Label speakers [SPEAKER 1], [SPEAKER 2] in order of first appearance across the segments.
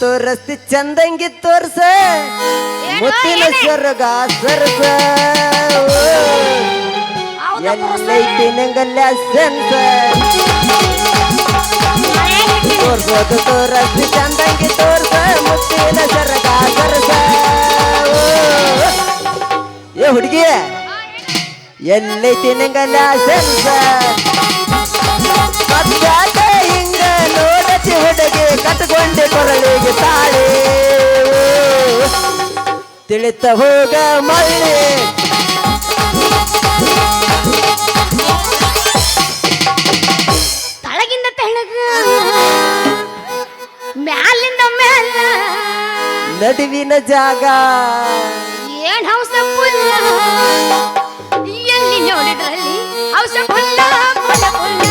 [SPEAKER 1] ತೋರಸ್ತಿ ಚಂದಂಗಿ ತೋರ್ಸ ಮುತ್ತಿನ ಸ್ವರ್ಗ ಸರಸ
[SPEAKER 2] ಹೌದಾ
[SPEAKER 1] ಎಲ್ಲೈತಿ ನಿಂಗಲ್ಲ ಸೆನ್ಸ ತೋರ್ಸೋದು ತೋರಸ್ತಿ ಚಂದಂಗಿ ತೋರ್ಸ ಮುತ್ತಿನ ಸ್ವರ್ಗ ಸರಸ ಏ ಹುಡುಗಿ ಎಲ್ಲೈತಿ ನಿಂಗಲ್ಲ ಸೆನ್ಸ ಮತ್ತ್ಯಾಕ ಹಿಂಗ ನೋಡತಿ ಹುಡುಗಿ ಕಟ್ಕೊಂಡೆ ಕೊರಳಿಗೆ ತಾಳೆ. ತಿಳಿತ ಹೋಗ ಮಳೆ
[SPEAKER 2] ತಳಗಿಂದ ತೆಳಗ ಮ್ಯಾಲಿಂದ ಮ್ಯಾಲ.
[SPEAKER 1] ನಡುವಿನ ಜಾಗ.
[SPEAKER 2] ಏನ್ ಹೌಸ ಪುಲ್ಲ? ಎಲ್ಲಿ ನೋಡಿದ್ರಲ್ಲಿ ಹೌಸ ಪುಲ್ಲ ಪುಲ್ಲ ಪುಲ್ಲ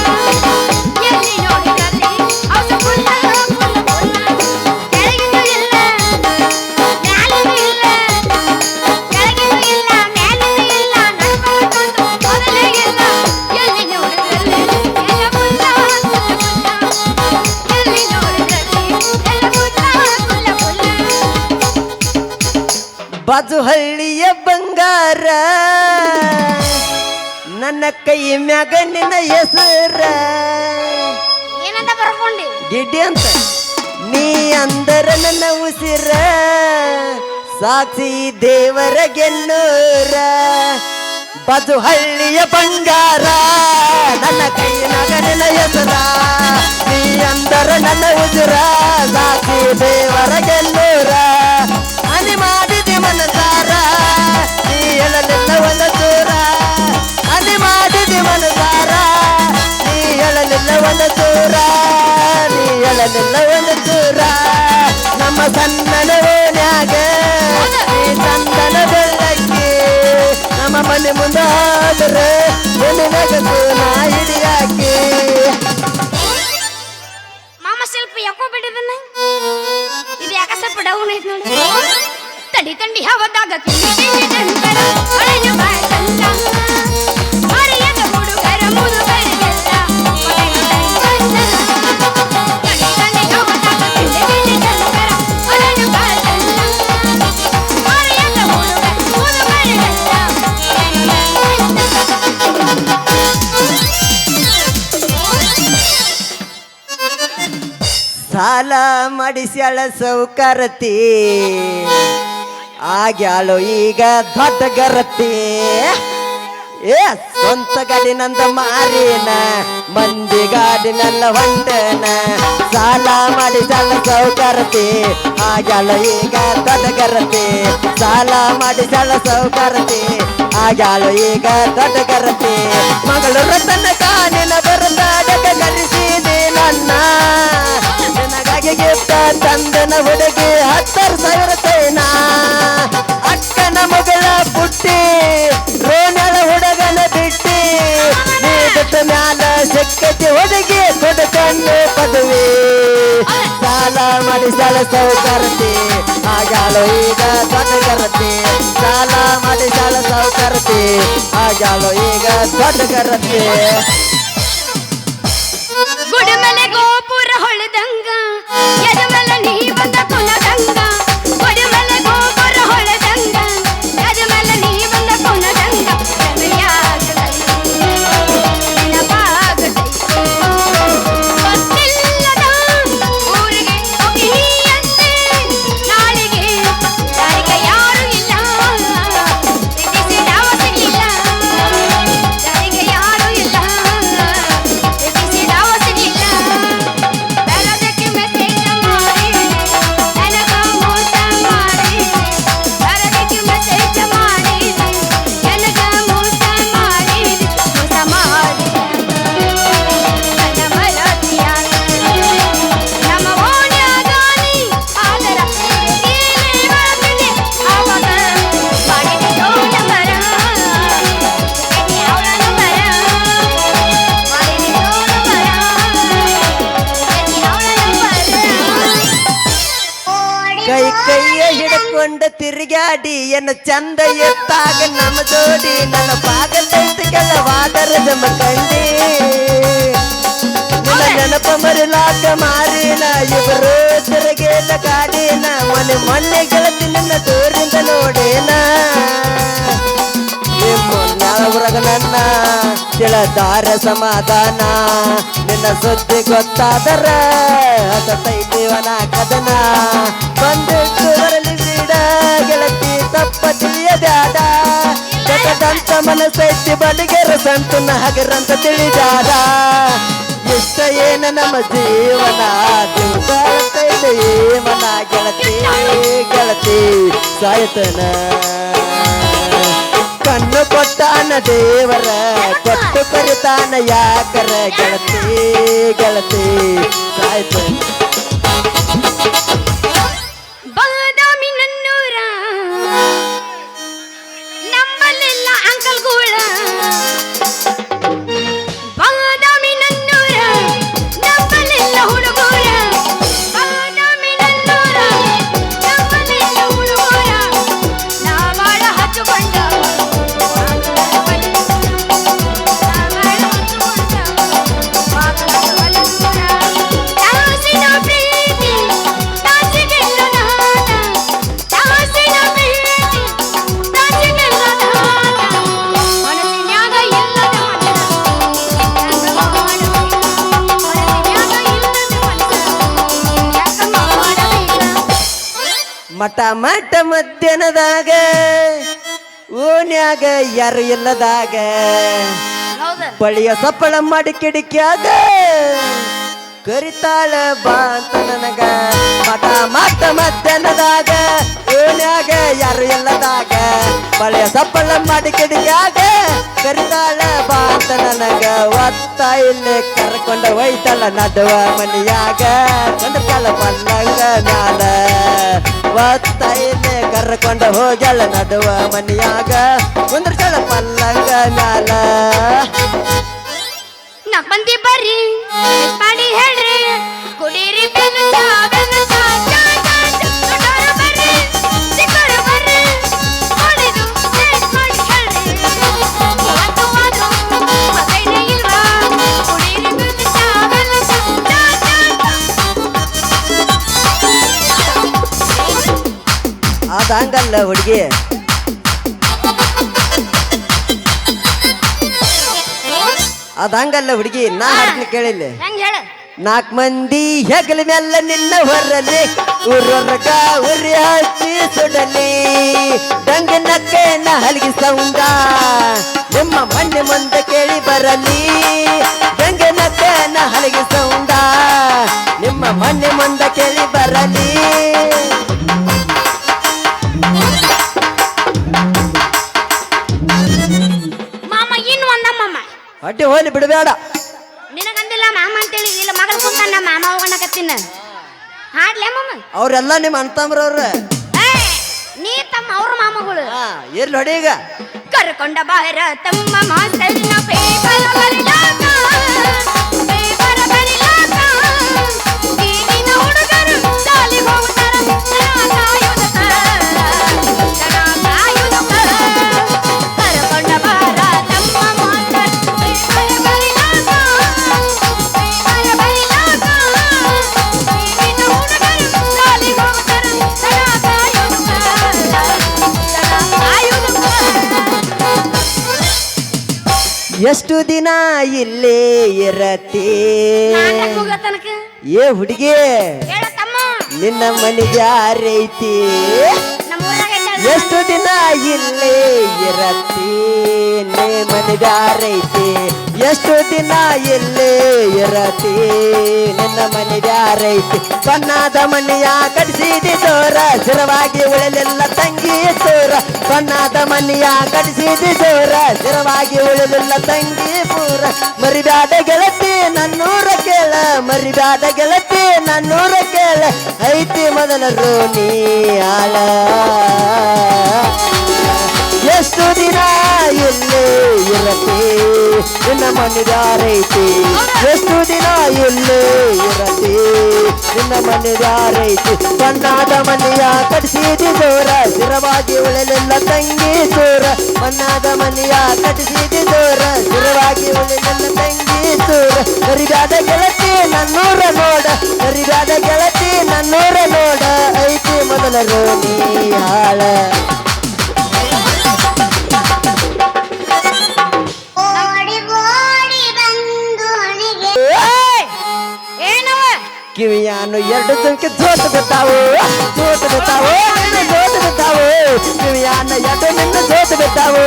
[SPEAKER 1] ಬಾಜು ಹಳ್ಳಿಯ ಬಂಗಾರ. ನನ್ನ ಕೈ ಮ್ಯಾಗ ನಿನ್ನ ಹೆಸರ.
[SPEAKER 2] ಏನಂತ ಬರ್ಕೊಂಡಿ?
[SPEAKER 1] ಗಿಡ್ಡಿ ಅಂತ. ನೀ ಅಂದರ ನನ್ನ ಉಸಿರ. ಸಾಕ್ಷಿ ದೇವರ ಗೆನ್ನೂರ. ಬದು ಹಳ್ಳಿಯ ಬಂಗಾರ. ನನ್ನ ಕೈನಾಗ ನಮ್ಮ ಮನೆ ಸಾಲ ಮಾಡಿಸ್ಯಾಳ ಸೌಕರತಿ. ಆಗ್ಯಾಳು ಈಗ ದೊಡ್ಡ ಗರತಿ. ಏ, ಸ್ವಂತ ಗಾಡಿ ನಂದ ಮಾರಿನ, ಮಂದಿ ಗಾಡಿನೆಲ್ಲ ಹೊಂಡನ ಸಾಲ ಮಾಡಿಸ್ಯಾಳ ಸೌಕರತಿ. ಆಗ್ಯಾಳು ಈಗ ದೊಡ್ಡ ಗರತಿ. ಸಾಲ ಮಾಡಿಸ್ಯಾಳ ಸೌಕರತಿ. ಆಗ್ಯಾಳು ಈಗ ದೊಡ್ಡ ಗರತಿ. ಮಗಳು ರತನ ಕಾನಿನ ಬರದಾಡಕ ಕರೆಸಿದೆ ನನ್ನ. ಗಿಫ್ಟ ತಂದನ ಹುಡುಗಿ ಹತ್ತಾರು ಸಾವಿರ ಸೇನಾ. ಅಕ್ಕನ ಮಗಳ ಪುಟ್ಟಿ ರೋಣಳ ಹುಡುಗನ ಬಿಟ್ಟಿ. ನೀ ಬಿಟ್ಟ ಮ್ಯಾಲ ಸಿಕ್ಕತಿ ಹುಡುಗಿ ಕೊಡಕಂಡು ಪದವಿ. ಸಾಲ ಮಾಡಿ ಸಾಲ ಸೌಕರತಿ ಆಗಾಳು ಈಗ ದೊಡ್ಡಗರತಿ. ಸಾಲ ಮಾಡಿ ಸಾಲ ಸೌಕರತಿ ಆಗಾಳು ಈಗ ದೊಡ್ಡಗರತಿ. ಕೈ ಕೈಯ ಹಿಡ್ಕೊಂಡು ತಿರುಗಾಡಿ ಎನ್ನ ಚಂದ ಎತ್ತಾಗ ನಮ್ಮ ಜೋಡಿ. ನನ್ನ ಪಾಗಲೈತಿ ಕೆಲವಾದರ ಜಮ ಕಂಡಿ ನನ್ನ ನೆನಪ ಮರಿಲಾಕ ಮಾರಿನ ಇವರು ತಿರುಗೇಲ ಕಾಡಿನ. ಮನೆ ಮೊನ್ನೆ ಗೆಳತಿ ನಿನ್ನ ದೂರಿಂದ ನೋಡೇನ. ಊರಾಗ ನನ್ನ ದಾರ ಸಮಾಧಾನ. ನಿನ್ನ ಸುದ್ದಿ ಗೊತ್ತಾದರ ಹಸತೈತಿವನ ಕದನ ಬಂದಿಟ್ಟು ಬರಲಿ ಬಿಡ, ಗೆಳತಿ ತಪ್ಪ ತಿಳಿಯದಾದ ಜಗದಂತ ಮನಸ್ಸೈತಿ ಬಲಿಗೆರ ಸಂತನ ಹಗರಂತ ತಿಳಿದಾದ. ಇಷ್ಟ ಏನ ನಮ್ಮ ಜೀವನ ದೇವನ ಗೆಳತಿ ಗೆಳತಿ ಸಾಯ್ತನ. ಕಣ್ಣು ಕೊಟ್ಟಾನ ದೇವರ ಕೊಟ್ಟು ಕರಿತಾನ ಯಾಕರ ಗೆಳತಿ ಗೆಳತಿ? ಆಯ್ತು
[SPEAKER 2] ಬಾದಾಮಿ ನನ್ನೂರ ಬಾದಾಮಿ
[SPEAKER 1] ಮಠ ಮಠ ಮಧ್ಯಾಹ್ನದಾಗ ಓನ್ಯಾಗ ಯಾರು ಇಲ್ಲದಾಗ. ಬಳಿಯ ಸಪ್ಪಳ ಮಾಡಿ ಕಿಡಿಕ್ಯಾಗ. ಕರಿತಾಳ ಬಾ ಅಂತ ನನಗ. ಮಠ ಮಠ ಮಧ್ಯಾಹ್ನದಾಗ ಓನ್ಯಾಗ ಯಾರು ಇಲ್ಲದಾಗ. ಬಳಿಯ ಸಪ್ಪಳ ಮಾಡಿ ಕಿಡಿಕ್ಯಾಗ. ಕರಿತಾಳ ಬಾ ಅಂತ ನನಗ. ಒತ್ತ ಇಲ್ಲಿ ಕರ್ಕೊಂಡ ಒಯ್ತಲ್ಲ ನಡುವ ಮನಿಯಾಗ. ಕಾಲ ಪಲ್ಲಂಗ ಮ್ಯಾಲ. ಒತ್ತ ಕರ್ಕೊಂಡು ಹೋಗ್ಯಾಳ ನಡುವ ಮನಿಯಾಗ. ಕುಂದ್ರಕಾಲ ಪಲ್ಲಂಗ ಮ್ಯಾಲ.
[SPEAKER 2] ನಾಕ್ ಮಂದಿ ಬರ್ರಿ, ಪಾಡಿ ಹೇಳ್ರಿ. ಕುಡೀರಿ ಬೆನ್ನು
[SPEAKER 1] ಅದ ಅಲ್ಲ ಹುಡುಗಿ. ಅದಂಗಲ್ಲ ಹುಡುಗಿ ನಾ ಹಾಡ್ತೀನಿ ಕೇಳಿಲ್ಲ ನಾಲ್ಕು ಮಂದಿ ಹೆಗಲ ಮೆಲ್ಲ ನಿಲ್ಲ ಹೊರಲಿ ಉರ್ರಕ ಉರಿ ಹಚ್ಚಿ ಸುಡಲಿ. ಡಂಗ ನಕ್ಕೆ ಹಲಗಿ ಸೌಂಡ ನಿಮ್ಮ ಮಣ್ಣೆ ಮುಂದೆ ಕೇಳಿ ಬರಲಿ. ಡಂಗ ನಕ್ಕೆ ಹಲಗಿ ಸೌಂಡ ನಿಮ್ಮ ಮಣ್ಣೆ ಮುಂದೆ ಕೇಳಿ ಬರಲಿ. ಅಡ್ಡಿ ಹೋಲಿ ಬಿಡಬೇಡ.
[SPEAKER 2] ನಿನಗಂದಿಲ್ಲ ಮಾಮ ಅಂತೇಳಿ ಇಲ್ಲ ಮಗಳ ಕುಂತಾನ ಮಾಮ ಹೋಗಣಕತ್ತೀನ. ಹಾಡ್ಲೆ ಮಾಮ?
[SPEAKER 1] ಅವರೆಲ್ಲ ನಿಮ್ಮ ಅಣ್ತಂಬ್ರವ್ರ
[SPEAKER 2] ಏ, ನೀ ತಮ್ಮ ಅವ್ರ ಮಾಮಗಳು.
[SPEAKER 1] ಇರ್ಲಿ ಹೊಡಿ ಈಗ.
[SPEAKER 2] ಕರ್ಕೊಂಡ ಬಾರ ತಮ್ಮ ಮಾಸ್ತರ್ನ ಪೇಪರ್ ಬರಿಲಾಕ
[SPEAKER 1] ಎಷ್ಟು ದಿನ ಇಲ್ಲೇ ಇರತಿ? ಏ ಹುಡುಗಿ ನಿನ್ನ ಮನೆಗೆ ಯಾರೈತಿ? ಎಷ್ಟು ದಿನ ಇಲ್ಲೇ ಇರತಿ ನೇ ಮನೆಗೆ ಯಾರೈತಿ ಎಷ್ಟು ದಿನ ಇಲ್ಲೇ ಇರತಿ ನನ್ನ ಮನೆಗಾರೈತೆ ಬಣ್ಣದ ಮನೆಯ ಕಡಿಸಿದಿ ಜೋರ ಸ್ಥಿರವಾಗಿ ಉಳಿಲಿಲ್ಲ ತಂಗಿ ಚೋರ ಬಣ್ಣದ ಮನೆಯ ಕಡಿಸಿದಿ ಜೋರ ಸ್ಥಿರವಾಗಿ ಉಳಿಲಿಲ್ಲ ತಂಗಿ ಪೂರ ಮರಿದಾದ ಗೆಳತಿ ನನ್ನೂರ ಕೇಳ, ಮರಿದಾದ ಗೆಳತಿ ನನ್ನೂರ ಕೇಳ. ಐತಿ ಮೊದಲ ರೋಣಿ ಆಳ. ಎಷ್ಟು ದಿನ ಇಲ್ಲೇ ಇರತಿ ನಿನ್ನ ಮನೆದಾರೈತಿ ಎಷ್ಟು ದಿನ ಇಲ್ಲೇ ಇರತಿ ನಿನ್ನ ಮನೆದಾರೈತಿ ಬಣ್ಣಾದ ಮನೆಯ ಕಟ್ಟಿಸಿದಿ ದೂರ ಸ್ಥಿರವಾಗಿ ಉಳಿಲಿಲ್ಲ ತಂಗಿ ದೂರ ಬಣ್ಣಾದ ಮನೆಯ ಕಟ್ಟಿಸಿದಿ ದೂರ ಸ್ಥಿರವಾಗಿ ಉಳಿಲಿಲ್ಲ ತಂಗಿ ಆಯಿತು ಗರಿದಾದ ಗೆಳತಿ ನನ್ನೂರ ನೋಡ. ಗರಿದಾದ ಗೆಳತಿ ನನ್ನೂರ ನೋಡ.
[SPEAKER 3] ಐತಿ
[SPEAKER 2] ಮೊದಲ ರೋಗಿ
[SPEAKER 1] ಹಾಳ. ಎರಡು ಜನಕ್ಕೆ ಜೋತು ಬಿದ್ದಾವು. ಜೋತು ಬಿದ್ದಾವು. ಜೋತು ಬಿದ್ದಾವು. ಕಿವಿಯಾನ ಎರಡು ನಿನ್ನ ಜೋತು ಬಿದ್ದಾವು.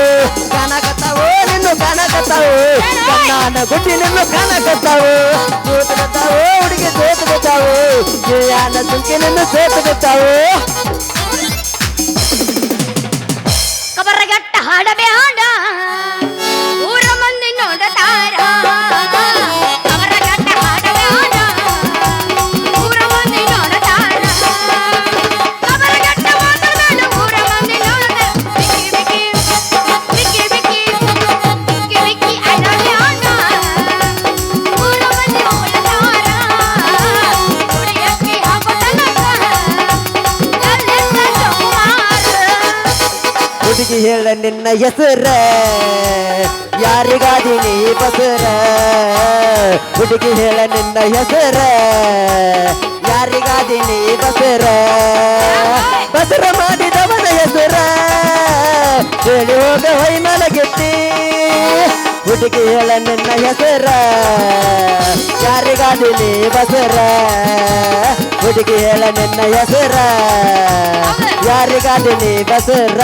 [SPEAKER 1] ಕಾಣಕತ್ತಾವು ನಿನ್ನ ಕಾಣಕತ್ತಾವು ಕಣ್ಣಾನ ಗುಡ್ಡಿ ನಿನ್ನ ಕಾಣಕತ್ತಾವು ಜೋತು ಬಿದ್ದಾವು, ಹುಡುಗಿ ಜೋತ ಬಿದ್ದಾವು. ಯಾನ ತುಮಕಿ ನಿನ್ನ ಜೋತು ಬಿದ್ದಾವು. ಹುಡುಗಿ ಹೇಳ ನಿನ್ನ ಹೆಸರ ಯಾರಿಗಾದಿನಿ ಬಸರ ಹುಡುಗಿ ಹೇಳ ನಿನ್ನ ಹೆಸರ ಯಾರಿಗಾದಿನಿ ಬಸರ ಬಸರ ಮಾಡಿದವನ ಹೆಸರ ಹೇಳಿ ಹೋಗ ಹೊಯ್ಮಲ ಗೆಟ್ಟಿ ಹುಡುಗಿ ಹೇಳ ನಿನ್ನ ಹೆಸರ ಯಾರಿಗಾದಿನಿ ಬಸರ ಹುಡುಗಿ ಹೇಳ ನಿನ್ನ ಹೆಸರ ಯಾರಿಗಾದಿನಿ ಬಸರ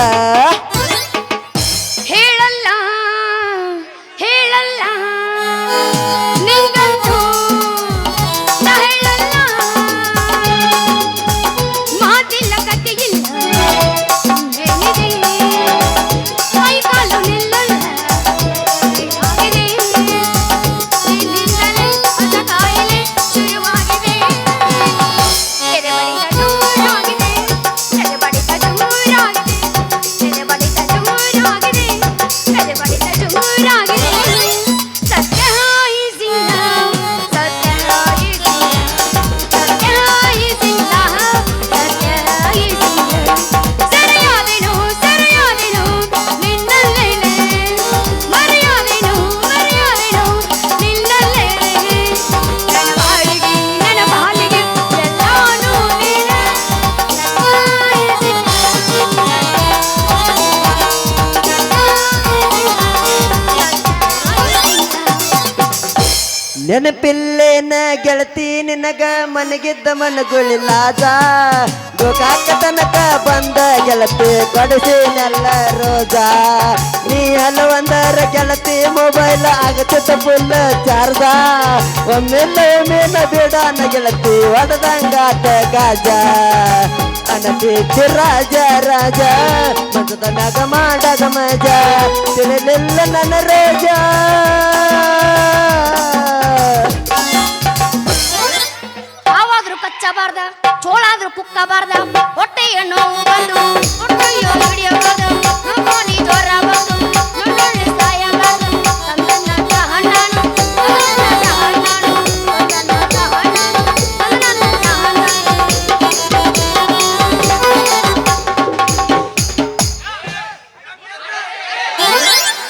[SPEAKER 1] ಗೆಳತಿ, ನಿನಗ ಮನಗಿದ್ದ ಮನಗುಳಿಲ್ಲಾದ ಗೋಕಾಕ ತನಕ ಬಂದ ಗೆಳತಿ ಕೊಡಿಸಿನೆಲ್ಲ ರೋಜಾ. ನೀ ಹಲವಂದರ ಗೆಳತಿ ಮೊಬೈಲ್ ಆಗತ್ತ ಫುಲ್ ಚಾರ್ಜ ಒಮ್ಮೆಲ್ಲ ಒಮ್ಮೆನ ನ ಗೆಳತಿ ಒಡದಂಗಾತ ಗಾಜ. ಅನಪೀತಿ ರಾಜ ರಾಜ ಮಂಚದ ನಗ ಮಾಡದ ಮಜ. ತಿಳಿಲಿಲ್ಲ ನನ್ನ ರೋಜ.
[SPEAKER 2] ಬಾರ್ದ ಚೋಳಾದ್ರೂ ಪುಕ್ಕಬಾರ್ದ ಹೊಟ್ಟೆಯ ನೋವು ಬಂದು